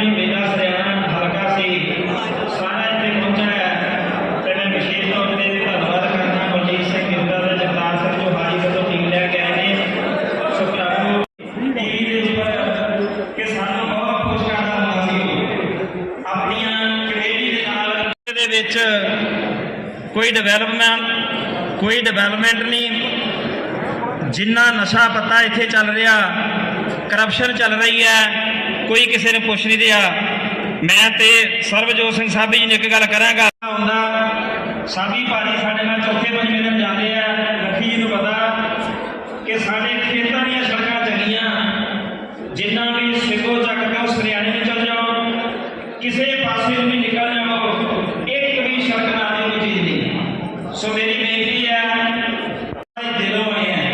ਵੀ ਮੇਲਾ ਸਰਿਆਣਾ ਹਲਕਾ ਸੀ। ਸਾਰਾ ਇੱਥੇ ਪਹੁੰਚਿਆ ਹੈ। ਤੇ ਮੈਂ ਵਿਸ਼ੇਸ਼ ਤੌਰ ਤੇ ਧੰਨਵਾਦ ਕਰਦਾ ਬਲਜੀਤ ਸਿੰਘ ਗਿਰਦਾ ਤੇ ਜਗਤਾਰ ਸਿੰਘ ਜੋ ਹਾਈ ਵੱਲੋਂ ਟੀਮ ਲੈ ਕੇ ਆਏ ਨੇ। ਸੋ ਟੀਵੀ ਦੇ ਉੱਪਰ ਕਿ ਸਾਨੂੰ ਬਹੁਤ ਖੁਸ਼ ਕਰਦਾ ਹੁੰਦਾ ਸੀ। ਆਪਣੀਆਂ ਕਮੇਟੀ ਦੇ ਨਾਲ ਦੇ ਵਿੱਚ ਕੋਈ ਡਿਵੈਲਪਮੈਂਟ ਕੋਈ ਡਿਵੈਲਪਮੈਂਟ ਨਹੀਂ। ਜਿੰਨਾ ਨਸ਼ਾ ਪਤਾ ਇੱਥੇ ਚੱਲ ਰਿਹਾ ਕਰਪਸ਼ਨ ਚੱਲ ਰਹੀ ਹੈ। ਕੋਈ ਕਿਸੇ ਨੂੰ ਪੁੱਛ ਨਹੀਂ ਰਿਹਾ। ਮੈਂ ਤੇ ਸਰਬਜੋਤ ਸਿੰਘ ਸਾਬੀ ਜੀ ਨੇ ਇੱਕ ਗੱਲ ਕਰਾਂਗਾ। ਹੁੰਦਾ ਸਾਬੀ ਭਾਜੀ ਸਾਡੇ ਨਾਲ ਚੌਥੇ ਤੋਂ ਦਿਨ ਜਾਂਦੇ ਆ ਲੱਖੀ ਜੀ ਨੂੰ ਪਤਾ ਕਿ ਸਾਡੇ ਖੇਤਾਂ ਦੀਆਂ ਸੜਕਾਂ ਚੰਗੀਆਂ ਜਿੰਨਾ ਵੀ ਸਿੱਧੋ ਚੱਕ ਕੇ ਉਸ ਹਰਿਆਣੇ ਨੂੰ ਚੱਲ ਜਾਓ ਕਿਸੇ ਪਾਸੇ ਨੂੰ ਵੀ ਨਿਕਲ ਜਾਓ ਇੱਕ ਵੀ ਸੜਕ ਨਾ ਦੇ ਕੋਈ ਚੀਜ਼ ਨਹੀਂ ਸੋ ਮੇਰੀ ਬੇਨਤੀ ਹੈ ਭਾਈ ਦਿਲੋਂ ਆਏ ਹੈ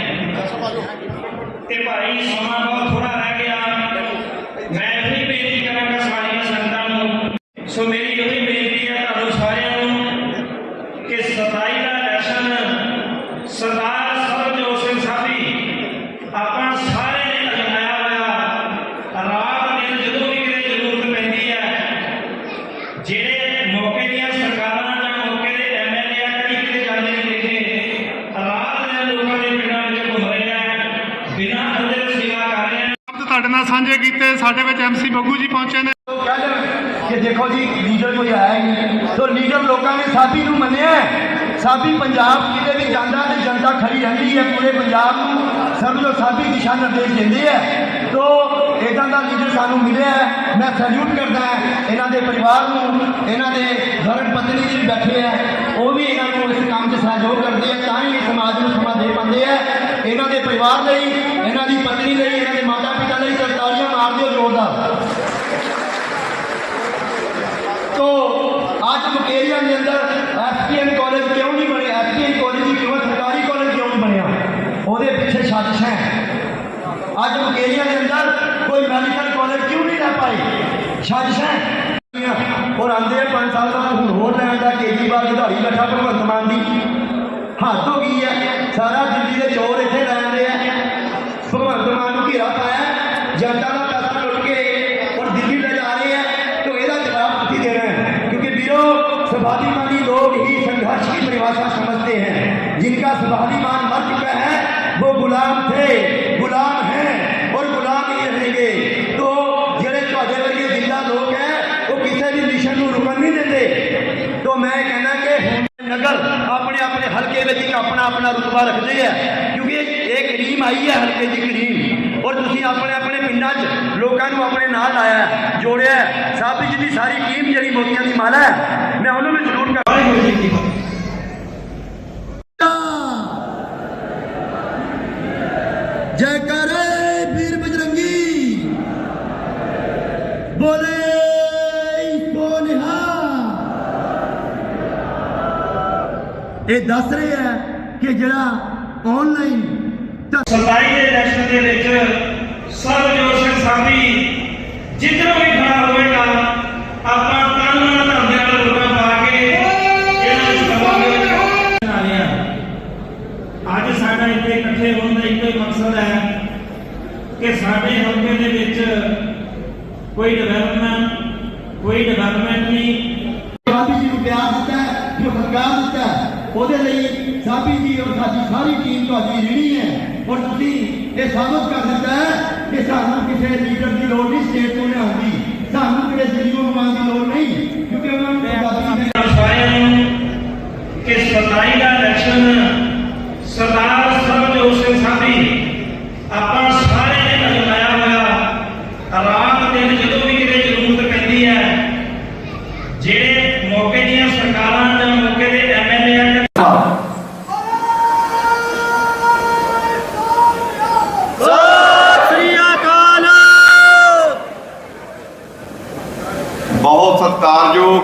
ਤੇ ਭਾਈ ਸਮਾਂ ਬਹੁਤ ਥੋੜਾ ਰਹਿ ਗਿਆ ਮੈਂ ਇਹ ਵੀ ਬੇਨਤੀ ਕਰਾਂਗਾ ਸਾਰੀਆਂ ਸੰਗਤਾਂ ਨੂੰ ਸੋ ਮੇਰੀ ਇਹ ਬੇਨਤੀ ਹੈ ਤੁਹਾਨੂੰ ਸਾਰਿਆਂ ਨੂੰ ਕਿ 27 ਦਾ ਇਲੈਕਸ਼ਨ ਸਰਦਾਰ ਸਰਬਜੋਤ ਸਿੰਘ ਸਾਹੀ ਆਪਾਂ ਸਾਰੇ ਨੇ ਅਜਮਾਇਆ ਹੋਇਆ, ਰਾਤ ਦਿਨ ਜਦੋਂ ਵੀ ਕਿਤੇ ਜ਼ਰੂਰਤ ਪੈਂਦੀ ਹੈ, ਜਿਹੜੇ ਮੌਕੇ ਦੀਆਂ ਸਰਕਾਰਾਂ ਜਾਂ ਮੌਕੇ ਦੇ ਐਮਐਲਏ ਆ ਕਦੀ ਕਿਤੇ ਜਾਂਦੇ ਨਹੀਂ ਦੇਖੇ ਰਾਤ ਦਿਨ ਲੋਕਾਂ ਦੇ ਪਿੰਡਾਂ ਵਿੱਚ ਘੁੰਮ ਰਹੇ ਆ, ਬਿਨਾਂ ਅੰਦਰ ਸੇਵਾ ਕਰ ਰਹੇ ਆ। ਤੁਹਾਡੇ ਨਾਲ ਸਾਂਝੇ ਕੀਤੇ, ਸਾਡੇ ਵਿੱਚ ਐਮਸੀ ਬੱਗੂ ਜੀ ਪਹੁੰਚੇ ਨੇ। ਉਹ ਦੇਖੋ ਜੀ, ਲੀਡਰ ਕੋਈ ਆਇਆ ਨਹੀਂ। ਸੋ ਲੀਡਰ ਲੋਕਾਂ ਨੇ ਸਾਬੀ ਨੂੰ ਮੰਨਿਆ ਸਾਬੀ ਪੰਜਾਬ ਕਿਤੇ ਵੀ ਜਾਂਦਾ ਤੇ ਜਨਤਾ ਖੜੀ ਰਹਿੰਦੀ ਹੈ, ਪੂਰੇ ਪੰਜਾਬ ਨੂੰ ਸਮਝੋ ਨੂੰ ਸਾਬੀ ਦਿਸ਼ਾ ਨਿਰਦੇਸ਼ ਦਿੰਦੇ ਹੈ। ਤੋ ਇਦਾਂ ਦਾ ਲੀਡਰ ਸਾਨੂੰ ਮਿਲਿਆ ਮੈਂ ਸੈਲੂਟ ਕਰਦਾ ਇਹਨਾਂ ਦੇ ਪਰਿਵਾਰ ਨੂੰ, ਇਹਨਾਂ ਦੇ ਧਰਮ ਪਤਨੀ ਜੀ ਬੈਠੇ ਆ ਉਹ ਵੀ ਇਹਨਾਂ ਨੂੰ ਇਸ ਕੰਮ 'ਚ ਸਹਿਯੋਗ ਕਰਦੇ ਆ ਤਾਂ ਹੀ ਸਮਾਜ ਨੂੰ ਸਮਾਂ ਦੇ ਪਾਉਂਦੇ ਆ ਇਹਨਾਂ ਦੇ ਪਰਿਵਾਰ ਲਈ, ਇਹਨਾਂ ਦੀ ਪਤਨੀ ਲਈ, ਇਹਨਾਂ ਦੇ ਮਾਤਾ ਪਿਤਾ ਲਈ ਤਾੜੀਆਂ ਮਾਰ ਦਿਓ ਜ਼ੋਰਦਾਰ ਤੋ ਅੱਜ ਮੁਕੇਰੀਆ ਦੇ ਅੰਦਰ ਐਸਪੀਐਨ ਕਾਲਜ ਕਿਉਂ ਨਹੀਂ ਬਣਿਆ ਐਸਪੀਐਨ ਕਾਲਜ ਹੀ ਕਿਉਂ ਸਰਕਾਰੀ ਕਾਲਜ ਕਿਉਂ ਨਹੀਂ ਬਣਿਆ ਉਹਦੇ ਪਿੱਛੇ ਸਾਜ਼ਿਸ਼ ਹੈ ਅੱਜ ਮੁਕੇਰੀਆ ਦੇ ਅੰਦਰ ਕੋਈ ਮੈਡੀਕਲ ਕਾਲਜ ਕਿਉਂ ਨਹੀਂ ਲੈ ਪਾਈ تماشا سمجھتے ہیں۔ جن کا سبحانی مان مر چکا ہے، وہ غلام تھے۔ غلام ہیں اور غلام ہی رہیں گے۔ تو جڑے تھوڑے ورگے زندہ لوگ ہیں، وہ کسی بھی مشن کو رکن نہیں دیتے تو میں کہنا کہ نگر اپنے اپنے حلقے میں اپنا اپنا رتبہ رکھ رکھتے ہے کیونکہ ایک کریم آئی ہے حلقے کی کریم۔ اور تھی اپنے اپنے پنڈا چ کو اپنے نال آیا ہے، جوڑیا ہے۔ سب جی ساری ٹیم جڑی موتیاں کی مالا ہے، میں انہوں بھی ضرور کر ਵੀ ਜ਼ਰੂਰ ਕਰ ਵਾਹਿਗੁਰੂ ਜੀ ਕੀ ਫਤਿਹ ਜੈ ਕਰੇ ਵੀਰ ਬਜਰੰਗੀ ਬੋਲੇ ਸੋਨਿਹਾ ਇਹ ਦੱਸ ਰਹੇ ਆ ਕਿ ਜਿਹੜਾ ਆਨਲਾਈਨ ਸਰਦਾਰੀ ਦੇ ਇਲੈਕਸ਼ਨ ਕੋਈ ਡਿਵੈਲਪਮੈਂਟ ਕੋਈ ਡਿਵੈਲਪਮੈਂਟ ਨਹੀਂ ਸਾਬੀ ਜੀ ਨੂੰ ਪਿਆਰ ਦਿੱਤਾ ਹੈ, ਜੋ ਹੰਕਾਰ ਦਿੱਤਾ ਹੈ, ਉਹਦੇ ਲਈ ਸਾਬੀ ਜੀ ਔਰ ਸਾਡੀ ਸਾਰੀ ਟੀਮ ਤੁਹਾਡੀ ਰਿਣੀ ਹੈ ਔਰ ਤੁਸੀਂ ਇਹ ਸਾਬਤ ਕਰ ਦਿੱਤਾ ਹੈ ਕਿ ਸਾਨੂੰ ਕਿਸੇ ਲੀਡਰ ਦੀ ਲੋੜ ਨਹੀਂ ਸਟੇਟ ਤੋਂ ਲਿਆਉਣ ਦੀ ਸਾਨੂੰ ਕਿਹੜੇ ਦਿੱਲੀੋਂ ਮੰਗਾਉਣ ਦੀ ਲੋੜ ਨਹੀਂ ਕਿਉਂਕਿ ਉਹਨਾਂ ਨੂੰ ਆਜ਼ਾਦੀ ਹੈ ਤੁਹਾਨੂੰ ਸਾਰਿਆਂ ਨੂੰ ਕਿ ਸਰਦਾਰੀ ਦਾ ਇਲੈਕਸ਼ਨ ਸਰਦਾਰ ਸਰਬਜੋਤ ਸਿੰਘ ਸਾਹੀ ਆਪਾਂ ਸਾਰੇ ਨੇ ਅਜਮਾਇਆ ਹੋਇਆ ਰਾਤ ਦਿਨ ਜਦੋਂ ਵੀ ਕਿਤੇ ਜ਼ਰੂਰਤ ਪੈਂਦੀ ਹੈ ਜਿਹੜੇ ਮੌਕੇ ਦੀਆਂ ਸਰਕਾਰਾਂ ਜਾਂ ਮੌਕੇ ਦੇ ਐਮਐਲਏ ਆ ਬਹੁਤ ਸਤਿਕਾਰਯੋਗ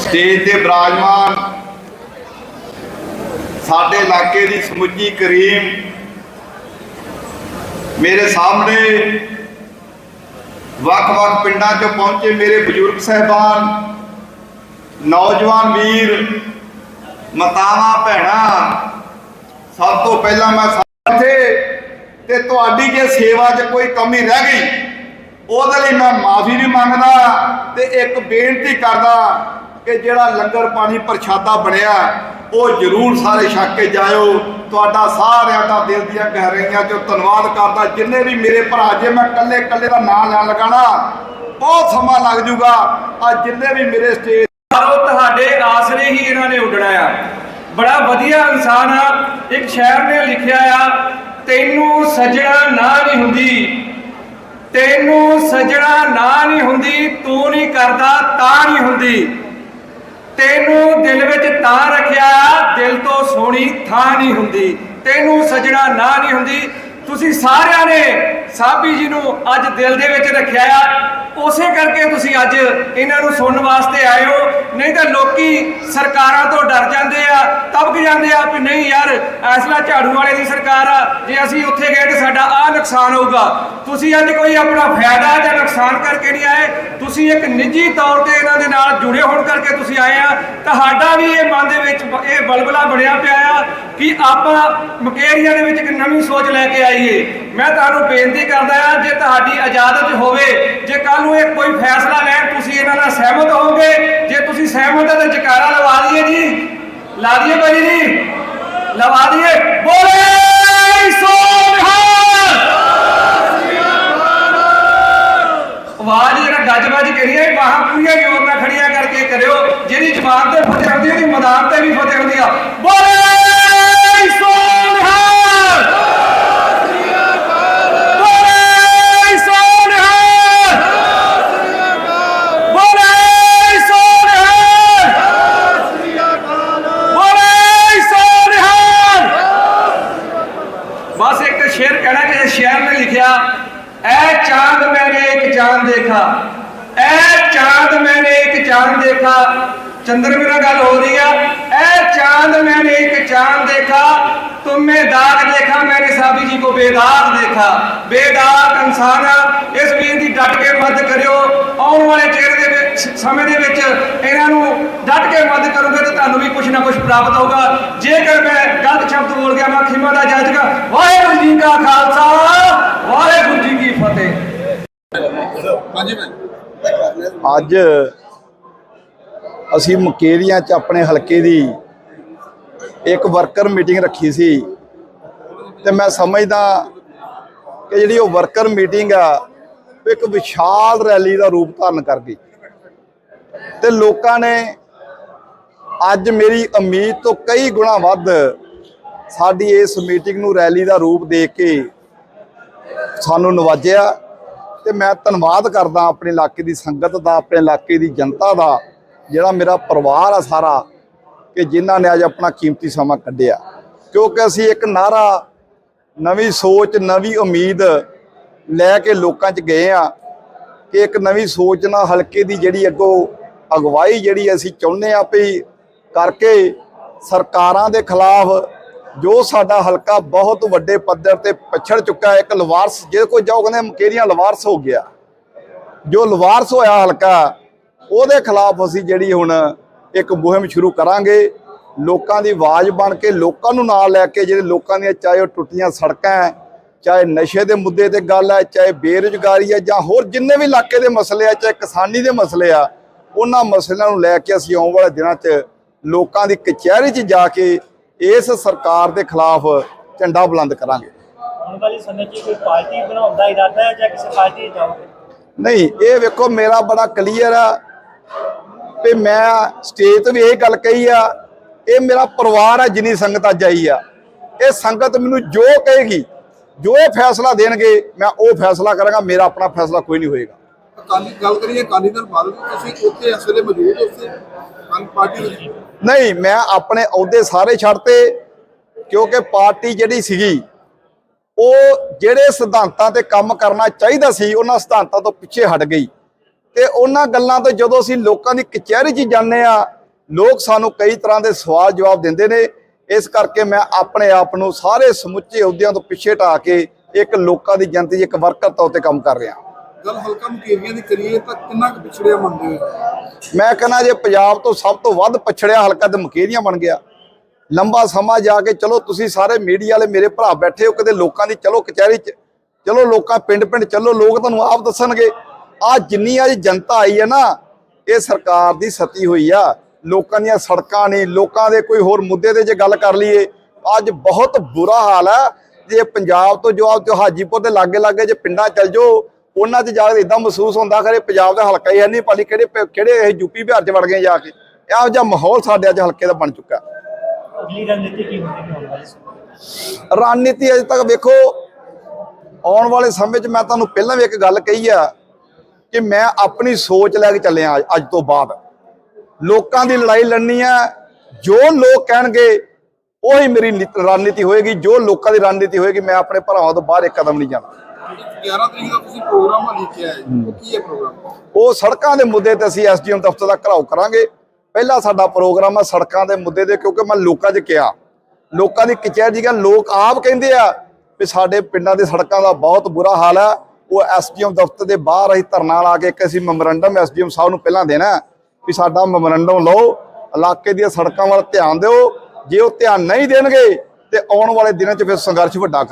ਸਟੇਜ ਤੇ ਬਰਾਜਮਾਨ ਸਾਡੇ ਇਲਾਕੇ ਦੀ ਸਮੁੱਚੀ ਕਰੀਮ ਮੇਰੇ ਸਾਹਮਣੇ ਵੱਖ-ਵੱਖ ਪਿੰਡਾਂ ਚੋਂ ਪਹੁੰਚੇ ਮੇਰੇ ਬਜ਼ੁਰਗ ਸਹਿਬਾਨ, ਨੌਜਵਾਨ ਵੀਰ, ਮਾਤਾਵਾਂ, ਭੈਣਾਂ, ਸਭ ਤੋਂ ਪਹਿਲਾਂ ਮੈਂ ਇੱਥੇ ਤੇ ਤੁਹਾਡੀ ਜੇ ਸੇਵਾ 'ਚ ਕੋਈ ਕਮੀ ਰਹਿ ਗਈ ਉਹਦੇ ਲਈ ਮੈਂ ਮਾਫੀ ਵੀ ਮੰਗਦਾ ਤੇ ਇੱਕ ਬੇਨਤੀ ਕਰਦਾ ਕਿ ਜਿਹੜਾ ਲੰਗਰ ਪਾਣੀ ਪ੍ਰਸ਼ਾਦਾ ਬਣਿਆ, ਉਹ ਜ਼ਰੂਰ ਸਾਰੇ ਛੱਕ ਕੇ ਜਾਇਓ। ਤੁਹਾਡਾ ਸਾਰਿਆਂ ਦਾ ਦਿਲ ਦੀਆਂ ਗਹਿਰਾਈਆਂ ਚੋਂ ਧੰਨਵਾਦ ਕਰਦਾ। ਜਿੰਨੇ ਵੀ ਮੇਰੇ ਭਰਾ, ਜੇ ਮੈਂ ਇਕੱਲੇ ਇਕੱਲੇ ਦਾ ਨਾਂ ਲੈਣ ਲਗਾਣਾ, ਬਹੁਤ ਸਮਾਂ ਲੱਗ ਜੂਗਾ ਆ ਜਿੰਨੇ ਵੀ ਮੇਰੇ ਸਟੇਜ ਉਹ ਤੁਹਾਡੇ ਆਸਰੇ ਹੀ ਇਹਨਾਂ ਨੇ ਉੱਡਣਾ ਆ। ਬੜਾ ਵਧੀਆ ਇਨਸਾਨ ਆ। ਇੱਕ ਸ਼ਾਇਰ ਨੇ ਲਿਖਿਆ ਆ, ਤੈਨੂੰ ਸਜਣਾ ਨਾ ਨਹੀਂ ਹੁੰਦੀ ਤੈਨੂੰ ਸਜਣਾ ਨਾ ਨਹੀਂ ਹੁੰਦੀ, ਤੂੰ ਨਹੀਂ ਕਰਦਾ, ਤਾਂ ਨਹੀਂ ਹੁੰਦੀ। ਤੈਨੂੰ ਦਿਲ ਵਿੱਚ ਤਾਂ ਰੱਖਿਆ, ਦਿਲ ਤੋਂ ਸੋਹਣੀ ਥਾਂ ਨਹੀਂ ਹੁੰਦੀ। ਤੈਨੂੰ ਸਜਣਾ ਨਾ ਨਹੀਂ ਹੁੰਦੀ। ਤੁਸੀਂ ਸਾਰਿਆਂ ਨੇ ਸਾਬੀ ਜੀ ਨੂੰ ਅੱਜ ਦਿਲ ਦੇ ਵਿੱਚ ਰੱਖਿਆ ਆ। ਉਸੇ ਕਰਕੇ ਤੁਸੀਂ ਅੱਜ ਇਹਨਾਂ ਨੂੰ ਸੁਣਨ ਵਾਸਤੇ ਆਏ ਹੋ। ਨਹੀਂ ਤਾਂ ਲੋਕੀ ਸਰਕਾਰਾਂ ਤੋਂ ਡਰ ਜਾਂਦੇ ਆ, ਤਬਕ ਜਾਂਦੇ ਆ ਵੀ ਨਹੀਂ ਯਾਰ, ਐਸਲਾ ਝਾੜੂ ਵਾਲੇ ਦੀ ਸਰਕਾਰ ਆ, ਜੇ ਅਸੀਂ ਉੱਥੇ ਗਏ ਤੇ ਸਾਡਾ ਆ ਨੁਕਸਾਨ ਹੋਊਗਾ। ਤੁਸੀਂ ਅੱਜ ਕੋਈ ਆਪਣਾ ਫਾਇਦਾ ਜਾਂ ਨੁਕਸਾਨ ਕਰਕੇ ਨਹੀਂ ਆਏ, ਤੁਸੀਂ ਇੱਕ ਨਿੱਜੀ ਤੌਰ ਤੇ ਇਹਨਾਂ ਦੇ ਨਾਲ ਜੁੜੇ ਹੋਣ ਕਰਕੇ ਤੁਸੀਂ ਆਏ ਆ। ਤੁਹਾਡਾ ਵੀ ਇਹ ਮਨ ਦੇ ਵਿੱਚ ਇਹ ਬਲਬਲਾ ਬਣਿਆ ਪਿਆ ਆ ਕਿ ਆਪਾਂ ਮਕੇਰੀਆ ਦੇ ਵਿੱਚ ਇੱਕ ਨਵੀਂ ਸੋਚ ਲੈ ਕੇ ਆਈਏ। ਮੈਂ ਤੁਹਾਨੂੰ ਬੇਨਤੀ ਕਰਦਾ ਆ, ਜੇ ਤੁਹਾਡੀ ਇਜਾਜ਼ਤ ਹੋਵੇ, ਜੇ ਕੱਲ ਨੂੰ ਇਹ ਕੋਈ ਫੈਸਲਾ ਲੈਣ, ਤੁਸੀਂ ਇਹਨਾਂ ਨਾਲ ਸਹਿਮਤ ਹੋਵੋਗੇ? ਜੇ ਤੁਸੀਂ ਸਹਿਮਤ ਹੋ ਤਾਂ ਜਕਾਰਾ ਲਵਾ ਦਈਏ ਜੀ। ਲਾ ਦਈਏ ਭਾਈ ਜੀ। ਲਵਾ ਦਈਏ। ਬੋਲੇ ਸੋ ਆਵਾਜ਼ ਜਿਹੜਾ ਗੱਜ ਵੱਜ ਕਰੀਏ, ਬਾਹਾਂ ਪੂਰੀਆਂ ਜ਼ੋਰ ਨਾਲ ਖੜੀਆਂ ਕਰਕੇ ਕਰਿਓ। ਜਿਹਦੀ ਜਮਾਤ ਤੇ ਫਤਿਹ ਹੁੰਦੀ ਹੈ, ਉਹਦੀ ਮੈਦਾਨ ਤੇ ਵੀ ਫਤਿਹ ਹੁੰਦੀ ਆ। ਬੋਲੇ चांद देखा ऐ चांद मैंने एक चांद देखा चंद्र मेरा गल हो रही है ऐ चांद मैंने एक चांद देखा तुम में दाग देखा मैंने साबी जी को बेदाग देखा बेदाग इंसान आ। ਇਸ ਵੀਰ ਦੀ ਡਟ ਕੇ ਮਦਦ ਕਰਿਓ ਆਉਣ ਵਾਲੇ ਚਿਹਰੇ ਦੇ ਵਿੱਚ ਸਮੇਂ ਦੇ ਵਿੱਚ ਇਹਨਾਂ ਨੂੰ ਡਟ ਕੇ ਮਦਦ ਕਰੋਗੇ ਤਾਂ ਤੁਹਾਨੂੰ ਵੀ ਕੁਝ ਨਾ ਕੁਝ ਪ੍ਰਾਪਤ ਹੋਊਗਾ ਜੇਕਰ ਮੈਂ ਗਲਤ ਸ਼ਬਦ ਬੋਲ ਗਿਆ ਮੈਂ ਖਿਮਾ ਦਾ ਜਾਇਜ਼ਗਾ ਵਾਹਿਗੁਰੂ ਜੀ ਕਾ ਖਾਲਸਾ ਵਾਹਿਗੁਰੂ ਜੀ ਕੀ ਫਤਿਹ ਅੱਜ ਅਸੀਂ ਮਕੇਰੀਆਂ ਚ ਆਪਣੇ ਹਲਕੇ ਦੀ ਇੱਕ ਵਰਕਰ ਮੀਟਿੰਗ ਰੱਖੀ ਸੀ ਤੇ ਮੈਂ ਸਮਝਦਾ ਕਿ ਜਿਹੜੀ ਉਹ ਵਰਕਰ ਮੀਟਿੰਗ ਆ, ਉਹ ਇੱਕ ਵਿਸ਼ਾਲ ਰੈਲੀ ਦਾ ਰੂਪ ਧਾਰਨ ਕਰ ਗਈ। ਤੇ ਲੋਕਾਂ ਨੇ ਅੱਜ ਮੇਰੀ ਉਮੀਦ ਤੋਂ ਕਈ ਗੁਣਾ ਵੱਧ ਸਾਡੀ ਇਸ ਮੀਟਿੰਗ ਨੂੰ ਰੈਲੀ ਦਾ ਰੂਪ ਦੇ ਕੇ ਸਾਨੂੰ ਨਵਾਜਿਆ। ਤੇ ਮੈਂ ਧੰਨਵਾਦ ਕਰਦਾ ਆਪਣੇ ਇਲਾਕੇ ਦੀ ਸੰਗਤ ਦਾ, ਆਪਣੇ ਇਲਾਕੇ ਦੀ ਜਨਤਾ ਦਾ, ਜਿਹੜਾ ਮੇਰਾ ਪਰਿਵਾਰ ਆ ਸਾਰਾ, ਕਿ ਜਿਨ੍ਹਾਂ ਨੇ ਅੱਜ ਆਪਣਾ ਕੀਮਤੀ ਸਮਾਂ ਕੱਢਿਆ। ਕਿਉਂਕਿ ਅਸੀਂ ਇੱਕ ਨਾਰਾ, ਨਵੀਂ ਸੋਚ, ਨਵੀਂ ਉਮੀਦ ਲੈ ਕੇ ਲੋਕਾਂ 'ਚ ਗਏ ਆ ਕਿ ਇੱਕ ਨਵੀਂ ਸੋਚ ਨਾਲ ਹਲਕੇ ਦੀ ਜਿਹੜੀ ਅੱਗੋਂ ਅਗਵਾਈ ਜਿਹੜੀ ਅਸੀਂ ਚਾਹੁੰਦੇ ਆ ਵੀ ਕਰਕੇ ਸਰਕਾਰਾਂ ਦੇ ਖਿਲਾਫ ਜੋ ਸਾਡਾ ਹਲਕਾ ਬਹੁਤ ਵੱਡੇ ਪੱਧਰ ਤੇ ਪਛੜ ਚੁੱਕਾ ਹੈ, ਇੱਕ ਲਵਾਰਸ, ਜੇ ਕੋਈ ਜਾਓ ਕਹਿੰਦੇ ਮਕੇਰੀਆਂ ਲਵਾਰਸ ਹੋ ਗਿਆ। ਜੋ ਲਵਾਰਸ ਹੋਇਆ ਹਲਕਾ, ਉਹਦੇ ਖਿਲਾਫ ਅਸੀਂ ਜਿਹੜੀ ਹੁਣ ਇੱਕ ਮੁਹਿੰਮ ਸ਼ੁਰੂ ਕਰਾਂਗੇ। ਲੋਕਾਂ ਦੀ ਆਵਾਜ਼ ਬਣ ਕੇ, ਲੋਕਾਂ ਨੂੰ ਨਾਲ ਲੈ ਕੇ ਜਿਹੜੇ ਲੋਕਾਂ ਦੀਆਂ ਚਾਹੇ ਉਹ ਟੁੱਟੀਆਂ ਸੜਕਾਂ ਹੈ, ਚਾਹੇ ਨਸ਼ੇ ਦੇ ਮੁੱਦੇ ਤੇ ਗੱਲ ਹੈ, ਚਾਹੇ ਬੇਰੁਜ਼ਗਾਰੀ ਹੈ ਜਾਂ ਹੋਰ ਜਿੰਨੇ ਵੀ ਇਲਾਕੇ ਦੇ ਮਸਲੇ ਆ, ਚਾਹੇ ਕਿਸਾਨੀ ਦੇ ਮਸਲੇ ਆ, ਉਹਨਾਂ ਮਸਲਿਆਂ ਨੂੰ ਲੈ ਕੇ ਅਸੀਂ ਆਉਣ ਵਾਲੇ ਦਿਨਾਂ 'ਚ ਲੋਕਾਂ ਦੀ ਕਚਹਿਰੀ 'ਚ ਜਾ ਕੇ ਇਸ ਸਰਕਾਰ ਦੇ ਖਿਲਾਫ ਝੰਡਾ ਬੁਲੰਦ ਕਰਾਂਗੇ। ਆਉਣ ਵਾਲੀ ਸਮੇਂ 'ਚ ਕੋਈ ਪਾਰਟੀ ਬਣਾਉਣ ਦਾ ਇਰਾਦਾ ਹੈ ਜਾਂ ਕਿਸੇ ਪਾਰਟੀ 'ਚ ਜਾਓਗੇ ਨਹੀਂ ਇਹ ਵੇਖੋ ਮੇਰਾ ਬੜਾ ਕਲੀਅਰ ਆ ਤੇ ਮੈਂ ਸਟੇਜ ਤੇ ਵੀ ਇਹ ਗੱਲ ਕਹੀ ਆ ਇਹ ਮੇਰਾ ਪਰਿਵਾਰ ਆ ਜਿੰਨੀ ਸੰਗਤ ਅੱਜ ਆਈ ਆ। ਇਹ ਸੰਗਤ ਮੈਨੂੰ ਜੋ ਕਹੇਗੀ ਜੋ ਇਹ ਫੈਸਲਾ ਦੇਣਗੇ ਮੈਂ ਉਹ ਫੈਸਲਾ ਕਰਾਂਗਾ ਮੇਰਾ ਆਪਣਾ ਫੈਸਲਾ ਕੋਈ ਨਹੀਂ ਹੋਏਗਾ। ਅਕਾਲੀ ਗੱਲ ਕਰੀਏ ਅਕਾਲੀ ਦਲ ਬਾਦਲ ਤੁਸੀਂ ਉੱਥੇ ਇਸ ਵੇਲੇ ਮੌਜੂਦ ਹੋ ਨਹੀਂ ਮੈਂ ਆਪਣੇ ਅਹੁਦੇ ਸਾਰੇ ਛੱਡਤੇ ਕਿਉਂਕਿ ਪਾਰਟੀ ਜਿਹੜੀ ਸੀਗੀ ਉਹ ਜਿਹੜੇ ਸਿਧਾਂਤਾਂ ਤੇ ਕੰਮ ਕਰਨਾ ਚਾਹੀਦਾ ਸੀ ਉਹਨਾਂ ਸਿਧਾਂਤਾਂ ਤੋਂ ਪਿੱਛੇ ਹਟ ਗਈ। ਤੇ ਉਹਨਾਂ ਗੱਲਾਂ ਤੋਂ ਜਦੋਂ ਅਸੀਂ ਲੋਕਾਂ ਦੀ ਕਚਹਿਰੀ 'ਚ ਜਾਂਦੇ ਆ ਲੋਕ ਸਾਨੂੰ ਕਈ ਤਰ੍ਹਾਂ ਦੇ ਸਵਾਲ ਜਵਾਬ ਦਿੰਦੇ ਨੇ। ਇਸ ਕਰਕੇ ਮੈਂ ਆਪਣੇ ਆਪ ਨੂੰ ਸਾਰੇ ਸਮੁੱਚੇ ਅਹੁਦਿਆਂ ਤੋਂ ਪਿੱਛੇ ਹਟਾ ਕੇ ਇੱਕ ਲੋਕਾਂ ਦੀ ਜਨਤਾ ਦੀ ਇੱਕ ਵਰਕਰ ਤੌਰ ਤੇ ਕੰਮ ਕਰ ਰਿਹਾ। ਗੱਲ ਹਲਕਾ ਮੁਕੇਰੀਆਂ ਦੀ ਕਰੀਏ ਤਾਂ ਕਿੰਨਾ ਕੁ ਪਿਛੜਿਆ ਮੰਨਦੇ ਹੋ? ਮੈਂ ਕਹਿੰਦਾ ਜੇ ਪੰਜਾਬ ਤੋਂ ਸਭ ਤੋਂ ਵੱਧ ਪਛੜਿਆ ਹਲਕਾ ਤੇ ਮਕੇਰੀਆਂ ਬਣ ਗਿਆ, ਲੰਬਾ ਸਮਾਂ ਜਾ ਕੇ ਚਲੋ ਤੁਸੀਂ ਸਾਰੇ ਮੀਡੀਆ ਵਾਲੇ ਮੇਰੇ ਭਰਾ ਬੈਠੇ ਹੋ ਕਦੇ ਲੋਕਾਂ ਦੀ ਚਲੋ ਕਚਹਿਰੀ 'ਚ, ਚਲੋ ਲੋਕਾਂ ਪਿੰਡ ਪਿੰਡ ਚੱਲੋ, ਲੋਕ ਤੁਹਾਨੂੰ ਆਪ ਦੱਸਣਗੇ। ਆ ਜਿੰਨੀ ਅੱਜ ਜਨਤਾ ਆਈ ਹੈ ਨਾ, ਇਹ ਸਰਕਾਰ ਦੀ ਸਤੀ ਹੋਈ ਆ। ਲੋਕਾਂ ਦੀਆਂ ਸੜਕਾਂ ਨੇ, ਲੋਕਾਂ ਦੇ ਕੋਈ ਹੋਰ ਮੁੱਦੇ ਤੇ ਜੇ ਗੱਲ ਕਰ ਲਈਏ, ਅੱਜ ਬਹੁਤ ਬੁਰਾ ਹਾਲ ਹੈ ਜੇ ਪੰਜਾਬ ਤੋਂ ਜੋ ਆਪ ਹਾਜੀਪੁਰ ਦੇ ਲਾਗੇ ਲਾਗੇ ਜੇ ਪਿੰਡਾਂ ਚੱਲ ਜਾਓ ਉਹਨਾਂ 'ਚ ਜਾ ਕੇ ਇਦਾਂ ਮਹਿਸੂਸ ਹੁੰਦਾ ਖਰੇ ਪੰਜਾਬ ਦਾ ਹਲਕਾ ਹੀ ਹੈ ਨਹੀਂ ਪਾਲੀ ਕਿਹੜੇ ਕਿਹੜੇ ਇਹ ਯੂਪੀ ਬਿਹਾਰ 'ਚ ਵੜ ਗਏ ਜਾ ਕੇ। ਇਹੋ ਜਿਹਾ ਮਾਹੌਲ ਸਾਡੇ ਅੱਜ ਹਲਕੇ ਦਾ ਬਣ ਚੁੱਕਾ। ਅਗਲੀ ਰਣਨੀਤੀ ਕੀ ਰਣਨੀਤੀ ਅਜੇ ਤੱਕ ਵੇਖੋ ਆਉਣ ਵਾਲੇ ਸਮੇਂ 'ਚ ਮੈਂ ਤੁਹਾਨੂੰ ਪਹਿਲਾਂ ਵੀ ਇੱਕ ਗੱਲ ਕਹੀ ਆ ਕਿ ਮੈਂ ਆਪਣੀ ਸੋਚ ਲੈ ਕੇ ਚੱਲਿਆ ਅੱਜ- ਤੋਂ ਬਾਅਦ। ਲੋਕਾਂ ਦੀ ਲੜਾਈ ਲੜਨੀ ਆ ਜੋ ਲੋਕ ਕਹਿਣਗੇ ਉਹੀ ਮੇਰੀ ਨੀਤ- ਰਣਨੀਤੀ ਹੋਏਗੀ ਜੋ ਲੋਕਾਂ ਦੀ ਰਣਨੀਤੀ ਹੋਏਗੀ ਮੈਂ ਆਪਣੇ ਭਰਾਵਾਂ ਤੋਂ ਬਾਹਰ ਇੱਕ ਕਦਮ ਨਹੀਂ ਜਾਣਾ। 11 ਤਰੀਕ ਦਾ ਤੁਸੀਂ ਪ੍ਰੋਗਰਾਮ ਲਿਖਿਆ ਹੈ। ਉਹ ਕੀ ਹੈ ਪ੍ਰੋਗਰਾਮ? ਉਹ ਸੜਕਾਂ ਦੇ ਮੁੱਦੇ ਤੇ ਅਸੀਂ ਐਸਡੀਐਮ ਦਫ਼ਤਰ ਦਾ ਘਰਾਓ ਕਰਾਂਗੇ। ਪਹਿਲਾ ਸਾਡਾ ਪ੍ਰੋਗਰਾਮ ਆ ਸੜਕਾਂ ਦੇ ਮੁੱਦੇ ਦੇ ਕਿਉਂਕਿ ਮੈਂ ਲੋਕਾਂ 'ਚ ਕਿਹਾ। ਲੋਕਾਂ ਦੀ ਕਚਹਿਰੀ ਦੀਆਂ ਲੋਕ ਆਪ ਕਹਿੰਦੇ ਆ ਵੀ ਸਾਡੇ ਪਿੰਡਾਂ ਦੇ ਸੜਕਾਂ ਦਾ ਬਹੁਤ ਬੁਰਾ ਹਾਲ ਹੈ ਉਹ ਐਸਡੀਐਮ ਦਫ਼ਤਰ ਦੇ ਬਾਹਰ ਅਸੀਂ ਧਰਨਾ ਲਾ ਕੇ ਇੱਕ ਅਸੀਂ ਮੈਮੋਰੰਡਮ ਐਸਡੀਐਮ ਸਾਹਿਬ ਨੂੰ ਪਹਿਲਾਂ ਦੇਣਾ ਵੀ ਸਾਡਾ ਮੈਮੋਰੰਡਮ ਲਓ ਇਲਾਕੇ ਦੀਆਂ ਸੜਕਾਂ ਵੱਲ ਧਿਆਨ ਦਿਓ। ਜੇ ਉਹ ਧਿਆਨ ਨਹੀਂ ਦੇਣਗੇ ਤੇ ਆਉਣ ਵਾਲੇ ਦਿਨਾਂ 'ਚ ਫਿਰ ਸੰਘਰਸ਼ ਵੱਡਾ